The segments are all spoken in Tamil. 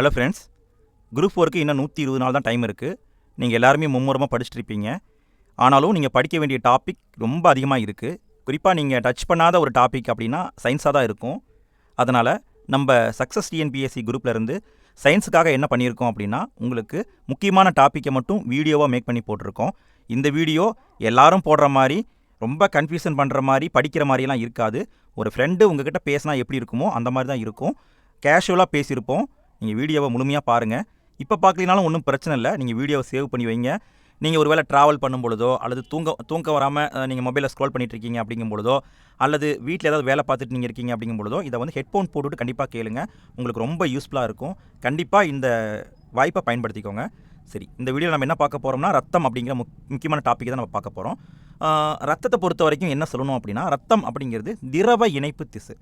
ஹலோ ஃப்ரெண்ட்ஸ் குரூப் ஒர்க்கு இன்னும் நூற்றி இருபது நாள் தான் டைம் இருக்குது நீங்கள் எல்லாருமே மும்முரமாக படிச்சுட்டு இருப்பீங்க ஆனாலும் நீங்கள் படிக்க வேண்டிய டாபிக் ரொம்ப அதிகமாக இருக்குது குறிப்பாக நீங்கள் டச் பண்ணாத ஒரு டாபிக் அப்படின்னா சயின்ஸாக தான் இருக்கும். அதனால் நம்ம சக்ஸஸ் டிஎன்பிஎஸ்சி குரூப்லேருந்து சயின்ஸுக்காக என்ன பண்ணியிருக்கோம் அப்படின்னா உங்களுக்கு முக்கியமான டாப்பிக்கை மட்டும் வீடியோவாக மேக் பண்ணி போட்டிருக்கோம். இந்த வீடியோ எல்லாரும் போடுற மாதிரி ரொம்ப கன்ஃபியூஷன் பண்ணுற மாதிரி படிக்கிற மாதிரிலாம் இருக்காது. ஒரு ஃப்ரெண்டு உங்ககிட்ட பேசினா எப்படி இருக்குமோ அந்த மாதிரி தான் இருக்கும். கேஷுவலாக பேசியிருப்போம். நீங்கள் வீடியோவை முழுமையாக பாருங்கள் இப்போ பார்க்கலினாலும் ஒன்றும் பிரச்சனை இல்லை. நீங்கள் வீடியோவை சேவ் பண்ணி வைங்க. நீங்கள் ஒருவேளை ட்ராவல் பண்ணும் பொழுதோ அல்லது தூங்க தூங்க வராமல் நீங்கள் மொபைலில் ஸ்க்ரோல் பண்ணிட்டு இருக்கீங்க அப்படிங்கும் பொழுதோ அல்லது வீட்டில் ஏதாவது வேலை பார்த்துட்டு நீங்கள் இருக்கீங்க அப்படிங்கும் பொழுதோ இதை வந்து ஹெட்ஃபோன் போட்டுட்டு கண்டிப்பாக கேளுங்க. உங்களுக்கு ரொம்ப யூஸ்ஃபுல்லாக இருக்கும். கண்டிப்பாக இந்த வாய்ப்பை பயன்படுத்திக்கோங்க. சரி இந்த வீடியோவில் நம்ம என்ன பார்க்க போகிறோம்னா ரத்தம் அப்படிங்கிற முக் முக்கியமான டாப்பிக்கை தான் நம்ம பார்க்க போகிறோம் ரத்தத்தை பொறுத்த வரைக்கும் என்ன சொல்லணும் அப்படின்னா ரத்தம் அப்படிங்கிறது திரவ இணைப்பு திசு.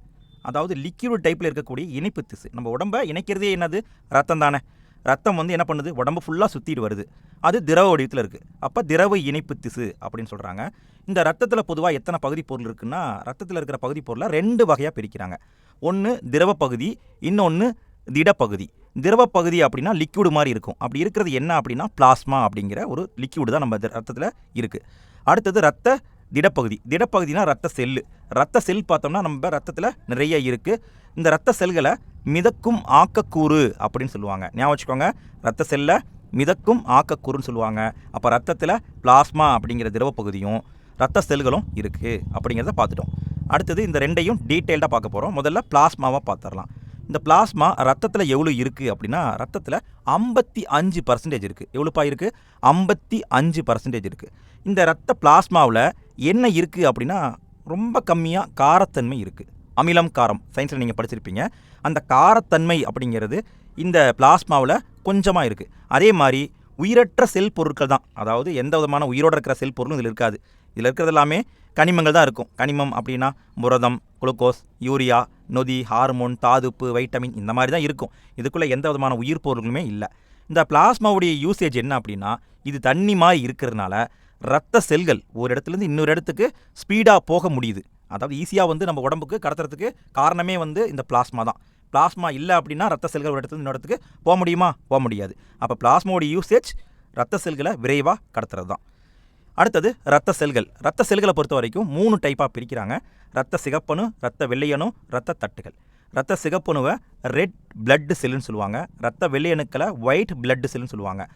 அதாவது லிக்யூட் டைப்பில் இருக்கக்கூடிய இணைப்பு திசு. நம்ம உடம்பை இணைக்கிறதே என்னது? ரத்தம் தானே. ரத்தம் வந்து என்ன பண்ணுது? உடம்பு ஃபுல்லாக சுற்றிட்டு வருது. அது திரவ வடிவத்தில் இருக்குது அப்போ திரவ இணைப்பு திசு அப்படின்னு சொல்கிறாங்க இந்த ரத்தத்தில் பொதுவாக எத்தனை பகுதி பொருள் இருக்குன்னா ரத்தத்தில் இருக்கிற பகுதி பொருளை ரெண்டு வகையாக பிரிக்கிறாங்க. ஒன்று திரவ பகுதி இன்னொன்று திடப்பகுதி. திரவ பகுதி அப்படின்னா லிக்யூடு மாதிரி இருக்கும். அப்படி இருக்கிறது என்ன அப்படின்னா பிளாஸ்மா அப்படிங்கிற ஒரு லிக்யூடு தான் நம்ம ரத்தத்தில் இருக்குது அடுத்தது ரத்த திடப்பகுதி. திடப்பகுதினா ரத்த செல்லு ரத்த செல் பார்த்தோம்னா நம்ம ரத்தத்தில் நிறைய இருக்குது இந்த ரத்த செல்களை மிதக்கும் ஆக்கக்கூறு அப்படின்னு சொல்லுவாங்க. ஞாபகம் வச்சுக்கோங்க. ரத்த செல்லை மிதக்கும் ஆக்கக்கூறுன்னு சொல்லுவாங்க. அப்போ ரத்தத்தில் பிளாஸ்மா அப்படிங்கிற திரவ பகுதியும் ரத்த செல்களும் இருக்குது அப்படிங்கிறத பார்த்துட்டோம். அடுத்தது இந்த ரெண்டையும் டீட்டெயில்டாக பார்க்க போகிறோம் முதல்ல பிளாஸ்மாவாக பார்த்துடலாம். இந்த பிளாஸ்மா ரத்தத்தில் எவ்வளோ இருக்குது அப்படின்னா ரத்தத்தில் ஐம்பத்தி அஞ்சு பர்சன்டேஜ் இருக்குது எவ்வளோப்பா இருக்குது ஐம்பத்தி அஞ்சு பர்சன்டேஜ் இருக்குது இந்த ரத்த பிளாஸ்மாவில் என்ன இருக்குது அப்படின்னா ரொம்ப கம்மியாக காரத்தன்மை இருக்குது அமிலம் காரம் சயின்ஸில் நீங்கள் படிச்சிருப்பீங்க. அந்த காரத்தன்மை அப்படிங்கிறது இந்த பிளாஸ்மாவில் கொஞ்சமாக இருக்குது அதே மாதிரி உயிரற்ற செல் பொருட்கள் தான். அதாவது எந்த விதமான உயிரோடு இருக்கிற செல் பொருளும் இதில் இருக்காது. இதில் இருக்கிறது எல்லாமே கனிமங்கள் தான் இருக்கும். கனிமம் அப்படின்னா புரதம் குளுக்கோஸ் யூரியா நொதி ஹார்மோன் தாதுப்பு வைட்டமின் இந்த மாதிரி தான் இருக்கும். இதுக்குள்ளே எந்த விதமான உயிர் பொருளுமே இல்லை. இந்த பிளாஸ்மாவுடைய யூசேஜ் என்ன அப்படின்னா இது தண்ணி மாதிரி இருக்கிறதுனால ரத்த செல்கள் ஒரு இடத்துலேருந்து இன்னொரு இடத்துக்கு ஸ்பீடாக போக முடியுது. அதாவது ஈஸியாக வந்து நம்ம உடம்புக்கு கடத்துறதுக்கு காரணமே வந்து இந்த பிளாஸ்மா தான். பிளாஸ்மா இல்லை அப்படின்னா ரத்த செல்கள் ஒரு இடத்துல இன்னொரு இடத்துக்கு போக முடியுமா? போக முடியாது. அப்போ பிளாஸ்மாவோட யூசேஜ் ரத்த செல்களை விரைவாக கடத்துறது தான். அடுத்தது ரத்த செல்கள். ரத்த செல்களை பொறுத்த வரைக்கும் மூணு டைப்பாக பிரிக்கிறாங்க. ரத்த சிகப்பணு ரத்த வெள்ளையணு ரத்த தட்டுகள். ரத்த சிகப்பணுவை ரெட் பிளட் செல்லுன்னு சொல்லுவாங்க. ரத்த வெள்ளையணுக்களை ஒயிட் பிளட் செல்லுன்னு சொல்லுவாங்க.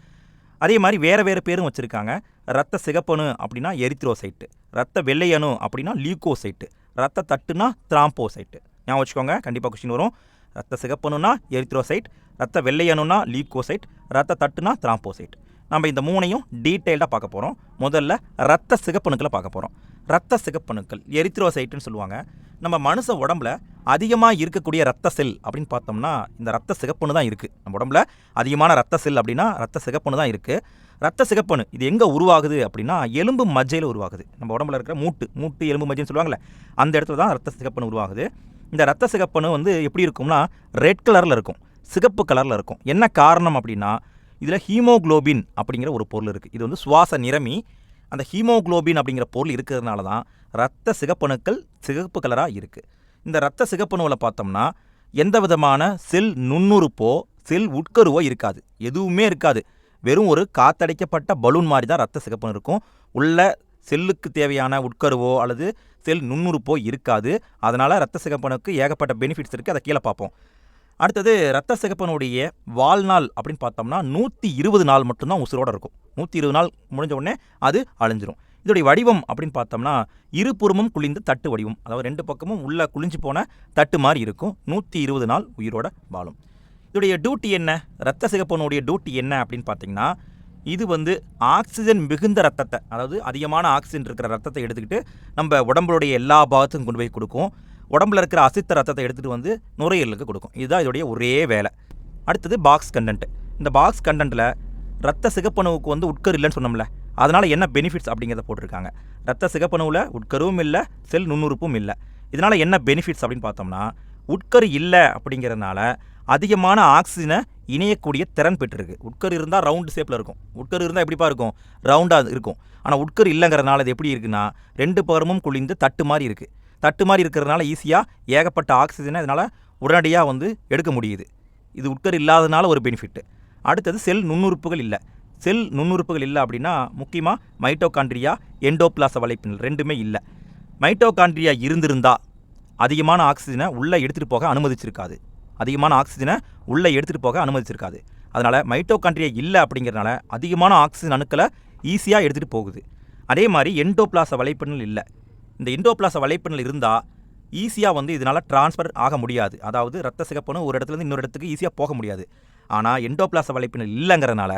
அதே மாதிரி வேறு வேறு பேரும் வச்சுருக்காங்க. ரத்த சிகப்பணு அப்படின்னா எரித்ரோசைட்டு. ரத்த வெள்ளையணு அப்படின்னா லியூகோசைட்டு. ரத்த தட்டுனா திராம்போசைட்டு. ஞாபகம் வச்சுக்கோங்க கண்டிப்பாக கொஸ்டின் வரும். ரத்த சிகப்பணுனா எரித்ரோசைட் ரத்த வெள்ளையணுனா லீக்கோசைட் ரத்த தட்டுனா திராம்போசைட் நம்ம இந்த மூணையும் டீட்டெயில்டாக பார்க்க போகிறோம் முதல்ல ரத்த சிகப்பணுக்களை பார்க்க போகிறோம் ரத்த சிகப்பணுக்கள் எரித்ரோசைட்டுன்னு சொல்லுவாங்க. நம்ம மனுஷ உடம்புல அதிகமாக இருக்கக்கூடிய ரத்த செல் அப்படின்னு பார்த்தோம்னா இந்த ரத்த சிகப்பணு தான் இருக்குது நம்ம உடம்புல அதிகமான ரத்த செல் அப்படின்னா ரத்த சிகப்பணு தான் இருக்குது ரத்த சிகப்பணு இது எங்கே உருவாகுது அப்படின்னா எலும்பு மஜ்ஜையில் உருவாகுது. நம்ம உடம்புல இருக்கிற மூட்டு மூட்டு எலும்பு மஜ்ஜைன்னு சொல்லுவாங்கள்ல அந்த இடத்துல தான் ரத்த சிகப்பணு உருவாகுது. இந்த ரத்த சிகப்பணு வந்து எப்படி இருக்கும்னா ரெட் கலரில் இருக்கும் சிகப்பு கலரில் இருக்கும். என்ன காரணம் அப்படின்னா இதில் ஹீமோக்ளோபின் அப்படிங்கிற ஒரு பொருள் இருக்குது இது வந்து சுவாச நிறமி அந்த ஹீமோக்ளோபின் அப்படிங்கிற பொருள் இருக்கிறதுனால தான் ரத்த சிகப்பணுக்கள் சிகப்பு கலராக இருக்குது இந்த ரத்த சிகப்பணுவில் பார்த்தோம்னா எந்த விதமான செல் நுண்ணுறுப்போ செல் உட்கருவோ இருக்காது. எதுவுமே இருக்காது. வெறும் ஒரு காத்தடைக்கப்பட்ட பலூன் மாதிரி தான் ரத்த சிகப்பு இருக்கும். உள்ள செல்லுக்கு தேவையான உட்கருவோ அல்லது செல் நுண்ணுறுப்போ இருக்காது. அதனால் ரத்த சிகப்பனுக்கு ஏகப்பட்ட பெனிஃபிட்ஸ் இருக்குது அதை கீழே பார்ப்போம். அடுத்தது ரத்த சிகப்பனுடைய வாழ்நாள் அப்படின்னு பார்த்தோம்னா நூற்றி இருபது நாள் மட்டும்தான் உசுரோடு இருக்கும். நூற்றி இருபது நாள் முடிஞ்ச உடனே அது அழிஞ்சிரும். இதோடைய வடிவம் அப்படின்னு பார்த்தோம்னா இருபுறமும் குளிந்த தட்டு வடிவம். அதாவது ரெண்டு பக்கமும் உள்ள குளிஞ்சு போன தட்டு மாதிரி இருக்கும். நூற்றி இருபது நாள் உயிரோட வாழும். இதோடைய டியூட்டி என்ன? ரத்த சிகப்பனுடைய டியூட்டி என்ன அப்படின்னு பார்த்தீங்கன்னா இது வந்து ஆக்சிஜன் மிகுந்த ரத்தத்தை அதாவது அதிகமான ஆக்சிஜன் இருக்கிற ரத்தத்தை எடுத்துக்கிட்டு நம்ம உடம்புடைய எல்லா பாகத்துக்கும் கொண்டு போய் கொடுக்கும். உடம்புல இருக்கிற அசித்த ரத்தத்தை எடுத்துகிட்டு வந்து நுரையீரலுக்கு கொடுக்கும். இதுதான் இதோடைய ஒரே வேலை. அடுத்தது பாக்ஸ் கண்டென்ட் இந்த பாக்ஸ் கண்டென்ட்டில் ரத்த சிகப்பணுவுக்கு வந்து உட்கர் இல்லைன்னு சொன்னோம்ல அதனால் என்ன பெனிஃபிட்ஸ் அப்படிங்கிறத போட்டிருக்காங்க. ரத்த சிகப்பணுவில் உட்கருவும் இல்லை செல் நுண்ணுறுப்பும் இல்லை. இதனால் என்ன பெனிஃபிட்ஸ் அப்படின்னு பார்த்தோம்னா உட்கரு இல்லை அப்படிங்கிறதுனால அதிகமான ஆக்சிஜனை இணையக்கூடிய திறன் பெற்றிருக்கு. உட்கரு இருந்தால் ரவுண்டு ஷேப்பில் இருக்கும். உட்கரு இருந்தால் எப்படிப்பா இருக்கும்? ரவுண்டாக இருக்கும். ஆனால் உட்கரு இல்லைங்கிறதுனால அது எப்படி இருக்குன்னா ரெண்டு பருமும் குளிந்து தட்டு மாதிரி இருக்குது தட்டு மாதிரி இருக்கிறதுனால ஈஸியாக ஏகப்பட்ட ஆக்சிஜனை இதனால் உடனடியாக வந்து எடுக்க முடியுது. இது உட்கரு இல்லாததுனால ஒரு பெனிஃபிட்டு அடுத்தது செல் நுண்ணுறுப்புகள் இல்லை. செல் நுண்ணுறுப்புகள் இல்லை அப்படின்னா முக்கியமாக மைட்டோகாண்ட்ரியா எண்டோபிளாச வலைப்பின்னல் ரெண்டுமே இல்லை. மைட்டோகாண்ட்ரியா இருந்திருந்தா அதிகமான ஆக்சிஜனை உள்ளே எடுத்துகிட்டு போக அனுமதிச்சிருக்காது. அதிகமான ஆக்சிஜனை உள்ளே எடுத்துகிட்டு போக அனுமதிச்சிருக்காது. அதனால் மைட்டோகாண்ட்ரியா இல்லை அப்படிங்கிறனால அதிகமான ஆக்சிஜன் அணுக்களை ஈஸியாக எடுத்துகிட்டு போகுது. அதே மாதிரி எண்டோபிளாச வலைப்பின்னல் இல்லை. இந்த எண்டோபிளாச வலைப்பின்னல் இருந்தால் ஈஸியாக வந்து இதனால் ட்ரான்ஸ்ஃபர் ஆக முடியாது. அதாவது ரத்த சிகப்புன்னு ஒரு இடத்துலேருந்து இன்னொரு இடத்துக்கு ஈஸியாக போக முடியாது. ஆனால் எண்டோபிளாச வலைப்பின்னல் இல்லைங்கிறனால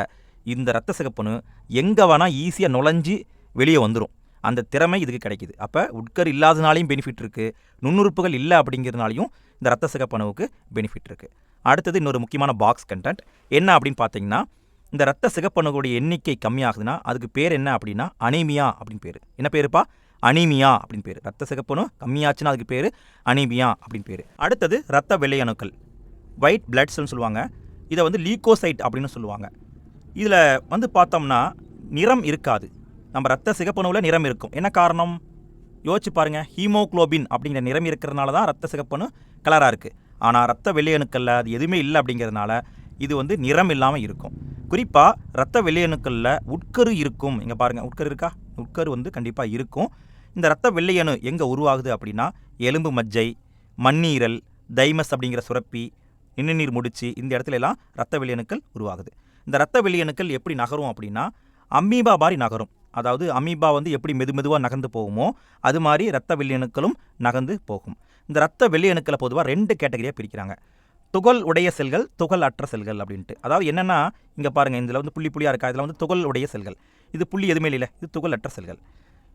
இந்த ரத்த சிகப்பணு எங்கே வேணால் ஈஸியாக நுழைஞ்சி வெளியே வந்துடும் அந்த திறமை இதுக்கு கிடைக்குது. அப்போ உட்கர் இல்லாதனாலையும் பெனிஃபிட் இருக்குது நுண்ணுறுப்புகள் இல்லை அப்படிங்கிறதுனாலையும் இந்த ரத்த சிகப்பணுவுக்கு பெனிஃபிட் இருக்குது அடுத்தது இன்னொரு முக்கியமான பாக்ஸ் கண்டென்ட் என்ன அப்படின்னு பார்த்தீங்கன்னா இந்த ரத்த சிகப்பணுகளுடைய எண்ணிக்கை கம்மியாகுதுன்னா அதுக்கு பேர் என்ன அப்படின்னா அனீமியா அப்படின்னு பேர். என்ன பேருப்பா? அனீமியா அப்படின்னு பேர். ரத்த சிகப்பணு கம்மியாச்சுன்னா அதுக்கு பேர் அனீமியா அப்படின்னு பேர். அடுத்தது ரத்த வெள்ளை அணுக்கள். ஒயிட் பிளட்ஸ்னு சொல்லுவாங்க. இதை வந்து லீகோசைட் அப்படின்னு சொல்லுவாங்க. இதில் வந்து பார்த்தோம்னா நிறம் இருக்காது. நம்ம ரத்த சிகப்பணுவில் நிறம் இருக்கும். என்ன காரணம்? யோசிச்சு பாருங்கள் ஹீமோகுளோபின் அப்படிங்கிற நிறம் இருக்கிறதுனால தான் ரத்த சிகப்பணு கலராக இருக்குது ஆனால் ரத்த வெள்ளையணுக்களில் அது எதுவுமே இல்லை அப்படிங்கிறதுனால இது வந்து நிறம் இல்லாமல் இருக்கும். குறிப்பாக ரத்த வெள்ளையணுக்களில் உட்கரு இருக்கும். இங்கே பாருங்கள் உட்கரு இருக்கா? உட்கரு வந்து கண்டிப்பாக இருக்கும். இந்த ரத்த வெள்ளையணு எங்கே உருவாகுது அப்படின்னா எலும்பு மஜ்ஜை மண்ணீரல் தைமஸ் அப்படிங்கிற சுரப்பி நிணநீர் முடிச்சு இந்த இடத்துல எல்லாம் ரத்த வெள்ளையணுக்கள் உருவாகுது. இந்த ரத்த வெளியணுக்கள் எப்படி நகரும் அப்படின்னா அம்மீபா மாதிரி நகரும். அதாவது அமீபா வந்து எப்படி மெது மெதுவாக நகர்ந்து போகுமோ அது மாதிரி ரத்த வெள்ளியணுக்களும் நகர்ந்து போகும். இந்த ரத்த வெள்ளியணுக்களை பொதுவாக ரெண்டு கேட்டகரியாக பிரிக்கிறாங்க. துகள் உடைய செல்கள் துகள் அற்ற செல்கள் அப்படின்ட்டு. அதாவது என்னென்னா இங்கே பாருங்கள் இதில் வந்து புள்ளி புள்ளியாக இருக்கா? இதில் வந்து துகள் உடைய செல்கள். இது புள்ளி எதுவுமே இல்லை இது துகள் அற்ற செல்கள்.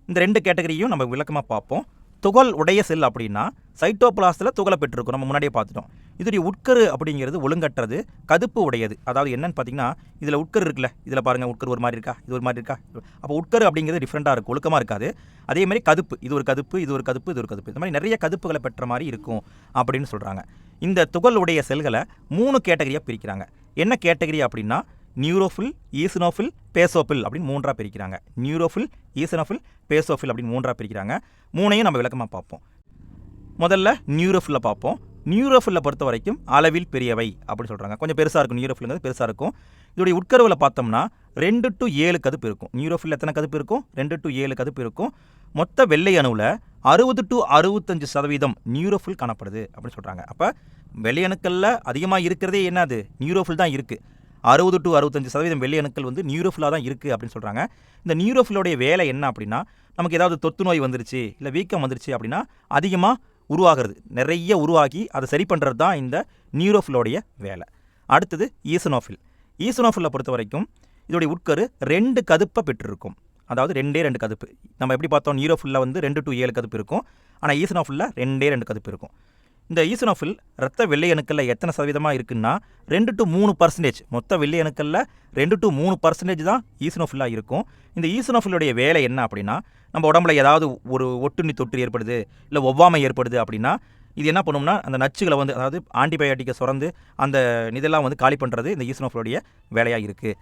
இந்த ரெண்டு கேட்டகரியும் நம்ம விளக்கமாக பார்ப்போம். துகள் உடைய செல் அப்படின்னா சைட்டோபிளாஸில் துகளை பெற்றிருக்கும். நம்ம முன்னாடியே பார்த்துட்டோம். இதோடைய உட்கரு அப்படிங்கிறது ஒழுங்கற்றது கதுப்பு உடையது. அதாவது என்னன்னு பார்த்தீங்கன்னா இதில் உட்கரு இருக்குல்ல இதில் பாருங்கள் உட்கரு ஒரு மாதிரி இருக்கா இது ஒரு மாதிரி இருக்கா? அப்போ உட்கரு அப்படிங்கிறது டிஃப்ரெண்ட்டாக இருக்கும் ஒழுக்கமாக இருக்காது. அதே மாதிரி கதுப்பு இது ஒரு கதுப்பு இது ஒரு கதுப்பு இது ஒரு கதுப்பு. இந்த மாதிரி நிறைய கதுப்புகளை பெற்ற மாதிரி இருக்கும் அப்படின்னு சொல்கிறாங்க இந்த துகள் உடைய செல்களை மூணு கேட்டகரியாக பிரிக்கிறாங்க. என்ன கேட்டகரி அப்படின்னா நியூரோஃபில் ஈசனோஃபில் பேசோஃபில் அப்படின்னு மூன்றாக பிரிக்கிறாங்க. நியூரோஃபில் ஈசனோஃபில் பேசோஃபில் அப்படின்னு மூன்றாக பிரிக்கிறாங்க. மூணையும் நம்ம விளக்கமாக பார்ப்போம். முதல்ல நியூரோஃபில் பார்ப்போம். நியூரோஃபில்லை பொறுத்த வரைக்கும் அளவில் பெரியவை அப்படின்னு சொல்கிறாங்க கொஞ்சம் பெருசாக இருக்கும். நியூரோஃபில்ங்கிறது பெருசாக இருக்கும். இதோடைய உட்கருவில் பார்த்தோம்னா ரெண்டு டு ஏழு கதுப்பு இருக்கும். நியூரோஃபில் எத்தனை கதுப்பு இருக்கும்? ரெண்டு டு ஏழு கதுப்பு இருக்கும். மொத்த வெள்ளை அணுவில் அறுபது டு அறுபத்தஞ்சு சதவீதம் நியூரோஃபில் காணப்படுது அப்படின்னு சொல்கிறாங்க அப்போ வெள்ளை அணுக்களில் அதிகமாக இருக்கிறதே என்னது? நியூரோஃபில் தான் இருக்குது அறுபது டு அறுபத்தஞ்சு சதவீதம் வெள்ளை அணுக்கள் வந்து நியூரோஃபிலாக தான் இருக்குது அப்படின்னு சொல்கிறாங்க இந்த நியூரோஃபிலோடைய வேலை என்ன அப்படின்னா நமக்கு ஏதாவது தொத்து நோய் வந்துருச்சு இல்லை வீக்கம் வந்துருச்சு அப்படின்னா அதிகமாக உருவாகிறது. நிறைய உருவாகி அதை சரி பண்ணுறது தான் இந்த நியூரோஃபிலோடைய வேலை. அடுத்தது ஈசனோஃபில் ஈசனோஃபிலை பொறுத்த வரைக்கும் இதோடைய உட்கரு ரெண்டு கதுப்பை பெற்றிருக்கும். அதாவது ரெண்டே ரெண்டு கதுப்பு. நம்ம எப்படி பார்த்தோம் நியூரோஃபில்ல வந்து ரெண்டு டு ஏழு கதுப்பு இருக்கும். ஆனால் ஈசனோஃபில்ல ரெண்டே ரெண்டு கதுப்பு இருக்கும். இந்த ஈசனோஃபில் ரத்த வெள்ளை அணுக்களில் எத்தனை சதவீதமாக இருக்குன்னா ரெண்டு டு மூணு பர்சன்டேஜ் மொத்த வெள்ளை அணுக்களில் ரெண்டு டு மூணு பர்சன்டேஜ் தான் ஈசனோஃபில்லாக இருக்கும். இந்த ஈசனோஃபிலுடைய வேலை என்ன அப்படின்னா நம்ம உடம்புல ஏதாவது ஒரு ஒட்டுண்ணி தொற்று ஏற்படுது இல்லை ஒவ்வாமை ஏற்படுது அப்படின்னா இது என்ன பண்ணும்னா அந்த நச்சுகளை வந்து அதாவது ஆன்டிபயோட்டிக்கை சுரந்து அந்த இதெல்லாம் வந்து காலி பண்ணுறது இந்த ஈசனோஃபிலுடைய வேலையாக இருக்குது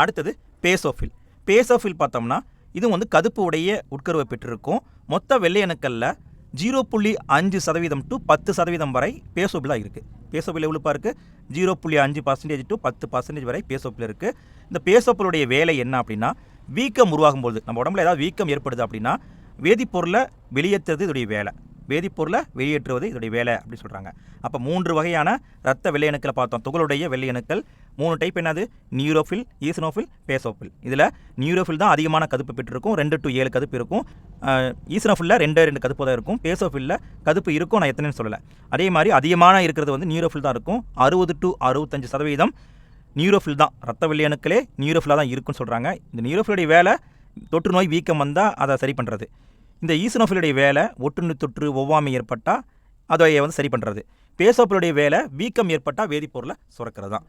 அடுத்தது பேசோஃபில். பேசோஃபில் பார்த்தோம்னா இது வந்து கதுப்பு உடைய உட்கருவை பெற்றிருக்கும். மொத்த வெள்ளையணுக்களில் ஜீரோ புள்ளி அஞ்சு சதவீதம் டு பத்து சதவீதம் வரை பேசோபிளாக இருக்குது பேசோபில் எவ்வளோப்பா இருக்குது ஜீரோ புள்ளி அஞ்சு பர்சன்டேஜ் டு பத்து பர்சன்டேஜ் வரை பேசோப்பில் இருக்குது இந்த பேசோப்பிலுடைய வேலை என்ன அப்படின்னா வீக்கம் உருவாகும் பொழுது நம்ம உடம்புல ஏதாவது வீக்கம் ஏற்படுது அப்படின்னா வேதிப்பொருளை வெளியேற்றுறது இதோடைய வேலை. வேதிப்பொருளை வெளியேற்றுவது இதோடைய வேலை அப்படின்னு சொல்கிறாங்க அப்போ மூன்று வகையான ரத்த வெள்ளையணுக்களை பார்த்தோம். துகளுடைய வெள்ளையணுக்கள் மூணு டைப் என்னது? நியூரோஃபில் ஈசனோஃபில் பேசோஃபில் இதில் நியூரோஃபில் தான் அதிகமான கதுப்பு பெற்றிருக்கும். ரெண்டு டு ஏழு கதுப்பு இருக்கும். ஈசனோஃபில்ல ரெண்டு ரெண்டு கதுப்பு தான் இருக்கும். பேசோஃபில்ல கதுப்பு இருக்கும் நான் எத்தனைன்னு சொல்லலை. அதே மாதிரி அதிகமான இருக்கிறது வந்து நியூரோஃபில் தான் இருக்கும். அறுபது டு அறுபத்தஞ்சு சதவீதம் நியூரோஃபில் தான். ரத்த வெள்ளையணுக்களே நியூரோஃபிலாக தான் இருக்குன்னு சொல்கிறாங்க இந்த நியூரோஃபிலுடைய வேலை தொற்று நோய் வீக்கம் வந்தால் அதை சரி பண்ணுறது இந்த ஈசனோஃபிலுடைய வேலை ஒட்டுண்ணி தொற்று ஒவ்வாமை ஏற்பட்டால் அதை வந்து சரி பண்ணுறது பேசோப்பிலுடைய வேலை வீக்கம் ஏற்பட்டால் வேதிப்பொருளை சுரக்கிறது தான்.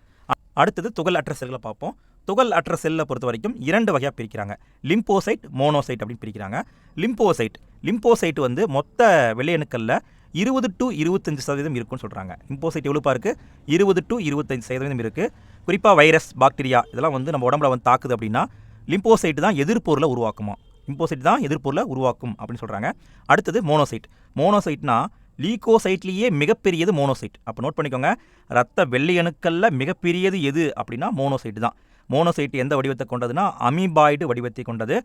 அடுத்தது துகள் அற்ற செல்களை பார்ப்போம். துகள் அற்ற செல்லை பொறுத்த வரைக்கும் இரண்டு வகையாக பிரிக்கிறாங்க. லிம்போசைட் மோனோசைட் அப்படின்னு பிரிக்கிறாங்க. லிம்போசைட் லிம்போசைட் வந்து மொத்த வெள்ளையணுக்களில் இருபது டு இருபத்தஞ்சு சதவீதம் இருக்குன்னு சொல்கிறாங்க லிம்போசைட் எவ்வளோப்பா இருக்குது இருபது டு இருபத்தஞ்சு சதவீதம் இருக்குது குறிப்பாக வைரஸ் பாக்டீரியா இதெல்லாம் வந்து நம்ம உடம்புல வந்து தாக்குது அப்படின்னா லிம்போசைட் தான் எதிர்ப்பொருளை உருவாக்குமா? லிம்போசைட் தான் எதிர்ப்பொருளை உருவாக்கும் அப்படின்னு சொல்கிறாங்க அடுத்தது மோனோசைட். மோனோசைட்னா லீகோசைட்லேயே மிகப்பெரியது மோனோசைட். அப்போ நோட் பண்ணிக்கோங்க. ரத்த வெள்ளையணுக்களில் மிகப்பெரியது எது அப்படின்னா மோனோசைட் தான். மோனோசைட் எந்த வடிவத்தை கொண்டதுன்னா அமீபாய்டு வடிவத்தை கொண்டது.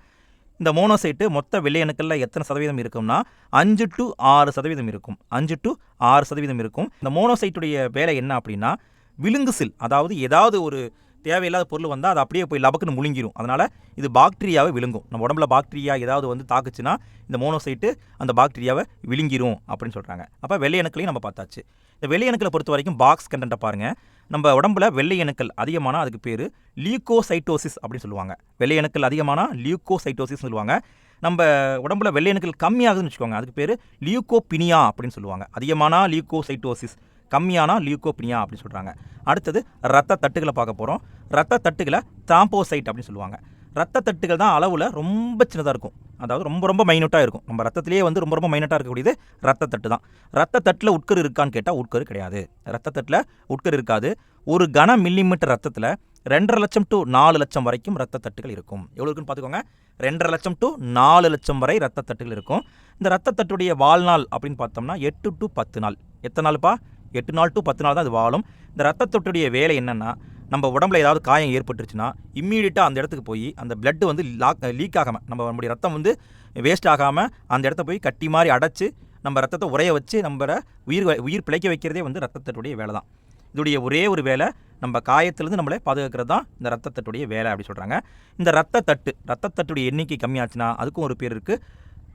இந்த மோனோசைட்டு மொத்த வெள்ளையணுக்களில் எத்தனை சதவீதம் இருக்கும்னா அஞ்சு டு ஆறு சதவீதம் இருக்கும். அஞ்சு டு ஆறு சதவீதம் இருக்கும். இந்த மோனோசைட்டுடைய வேலை என்ன அப்படின்னா விழுங்குசில் அதாவது ஏதாவது ஒரு தேவையில்லாத பொருள் வந்தால் அது அப்படியே போய் லபக்குன்னு முழுங்கிரும். அதனால் இது பாக்டீரியாவை விழுங்கும். நம்ம உடம்புல பாக்டீரியா ஏதாவது வந்து தாக்குச்சுன்னா இந்த மோனோசைட்டு அந்த பாக்டீரியாவை விழுங்கிரும் அப்படின்னு சொல்கிறாங்க அப்போ வெள்ளையணுக்களையும் நம்ம பார்த்தாச்சு. இந்த வெள்ளையணுக்களை பொறுத்த வரைக்கும் பாக்ஸ் கண்டென்ட்டை பாருங்கள் நம்ம உடம்புல வெள்ளை அணுக்கள் அதிகமானால் அதுக்கு பேர் லியூகோசைட்டோசிஸ் அப்படின்னு சொல்லுவாங்க. வெள்ளை அணுக்கள் அதிகமானால் லியூகோசைட்டோசிஸ் சொல்லுவாங்க. நம்ம உடம்புல வெள்ளை அணுக்கள் கம்மியாகுதுன்னு வச்சுக்கோங்க. அதுக்கு பேர் லியூகோபினியா அப்படின்னு சொல்லுவாங்க. அதிகமானா லியூகோசைட்டோசிஸ் கம்மியானா லியூகோபினியா அப்படின்னு சொல்கிறாங்க அடுத்தது ரத்த தட்டுகளை பார்க்க போகிறோம் ரத்த தட்டுகளை தாம்போசைட் அப்படின்னு சொல்லுவாங்க. ரத்த தட்டுகள் தான் அளவில் ரொம்ப சின்னதாக இருக்கும். அதாவது ரொம்ப ரொம்ப மைனூட்டாக இருக்கும். நம்ம ரத்தத்திலேயே வந்து ரொம்ப ரொம்ப மைனூட்டாக இருக்கக்கூடியது ரத்த தட்டு தான். ரத்த தட்டில் உட்கரு இருக்கான்னு கேட்டால் உட்கரு கிடையாது. ரத்த தட்டில் உட்கரு இருக்காது. ஒரு கன மில்லிமீட்டர் ரத்தத்தில் ரெண்டரை லட்சம் டு நாலு லட்சம் வரைக்கும் ரத்த தட்டுகள் இருக்கும். எவ்வளோ இருக்குன்னு பார்த்துக்கோங்க. ரெண்டரை லட்சம் டு நாலு லட்சம் வரை ரத்த தட்டுகள் இருக்கும். இந்த ரத்த தட்டுடைய வாழ்நாள் அப்படின்னு பார்த்தோம்னா எட்டு டு பத்து நாள். எத்தனை நாள்ப்பா? எட்டு நாள் டு பத்து நாள் தான் அது வாழும். இந்த ரத்த தொட்டுடைய வேலை என்னென்னா நம்ம உடம்புல ஏதாவது காயம் ஏற்பட்டுருச்சுன்னா இம்மீடியட்டாக அந்த இடத்துக்கு போய் அந்த blood வந்து லாக் லீக் ஆகாமல் நம்ம நம்முடைய ரத்தம் வந்து வேஸ்ட் ஆகாமல் அந்த இடத்த போய் கட்டி மாதிரி அடைச்சி நம்ம ரத்தத்தை உரைய வச்சு நம்ம உயிர் வ- உயிர் பிழைக்க வைக்கிறதே வந்து ரத்தத்தட்டுடைய வேலை தான் இதோடைய ஒரே ஒரு வேலை நம்ம காயத்திலேருந்து நம்மளை பாதுகாக்கிறது தான் இந்த ரத்தத்தட்டுடைய வேலை அப்படி சொல்கிறாங்க இந்த ரத்த தட்டு ரத்தத்தட்டுடைய எண்ணிக்கை கம்மியாச்சுன்னா அதுக்கும் ஒரு பேர் இருக்குது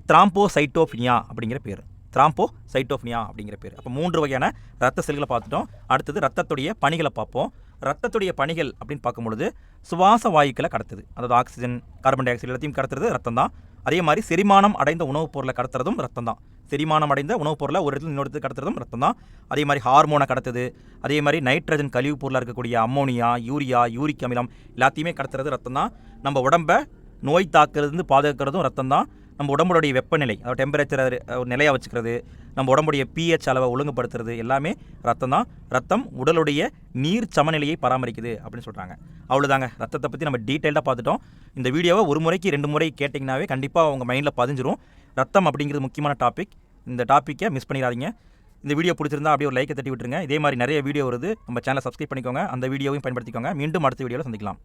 த்ராம்போசைட்டோஃபினியா அப்படிங்கிற பேர். திராம்போ சைட்டோஃபினியா அப்படிங்கிற பேர். அப்போ மூன்று வகையான ரத்த செல்களை பார்த்துட்டோம். அடுத்தது ரத்தத்துடைய பணிகளை பார்ப்போம். ரத்தத்துடைய பணிகள் அப்படின்னு பார்க்கும்பொழுது சுவாச வாயுக்களை கடத்துது. அதாவது ஆக்சிஜன் கார்பன் டை ஆக்சைடு எல்லாத்தையும் கடத்துறது ரத்தம் தான் அதே மாதிரி செரிமானம் அடைந்த உணவுப் பொருளை கடத்துறதும் ரத்தம் தான் செரிமானம் அடைந்த உணவுப் பொருளை ஒரு இடத்துல இன்னொரு இடத்துக்கு கடத்துறதும் ரத்தம் தான் அதே மாதிரி ஹார்மோனை கடத்துது. அதே மாதிரி நைட்ரஜன் கழிவுப் பொருளாக இருக்கக்கூடிய அம்மோனியா யூரியா யூரிக் அமிலம் எல்லாத்தையுமே கடத்துறது ரத்தம் தான் நம்ம உடம்பை நோய் தாக்குறதுலேருந்து பாதுகாக்கிறதும் ரத்தம் தான் நம்ம உடம்புடைய வெப்பநிலை அதாவது டெம்பரேச்சர் நிலையாக வச்சுக்கிறது நம்ம உடம்புடைய பிஹெச் அளவை ஒழுங்குபடுத்துறது எல்லாமே ரத்தம் தான். ரத்தம் உடலுடைய நீர் சமநிலையை பராமரிக்குது அப்படின்னு சொல்கிறாங்க அவ்வளோதாங்க ரத்தத்தை பற்றி நம்ம டீட்டெயில்டாக பார்த்துட்டோம். இந்த வீடியோவை ஒரு முறைக்கு ரெண்டு முறை கேட்டிங்கனாவே கண்டிப்பாக உங்கள் மைண்டில் பதிஞ்சிரும். ரத்தம் அப்படிங்கிறது முக்கியமான டாபிக் இந்த டாப்பிக்கை மிஸ் பண்ணிடாதீங்க. இந்த வீடியோ பிடிச்சிருந்தா அப்படியே ஒரு லைக்கை தட்டி விட்டுருங்க. இதே மாதிரி நிறைய வீடியோ வருது. நம்ம சேனலை சப்ஸ்கிரைப் பண்ணிக்கோங்க. அந்த வீடியோவையும் பயன்படுத்திக்கோங்க. மீண்டும் அடுத்த வீடியோவில் சந்திக்கலாம்.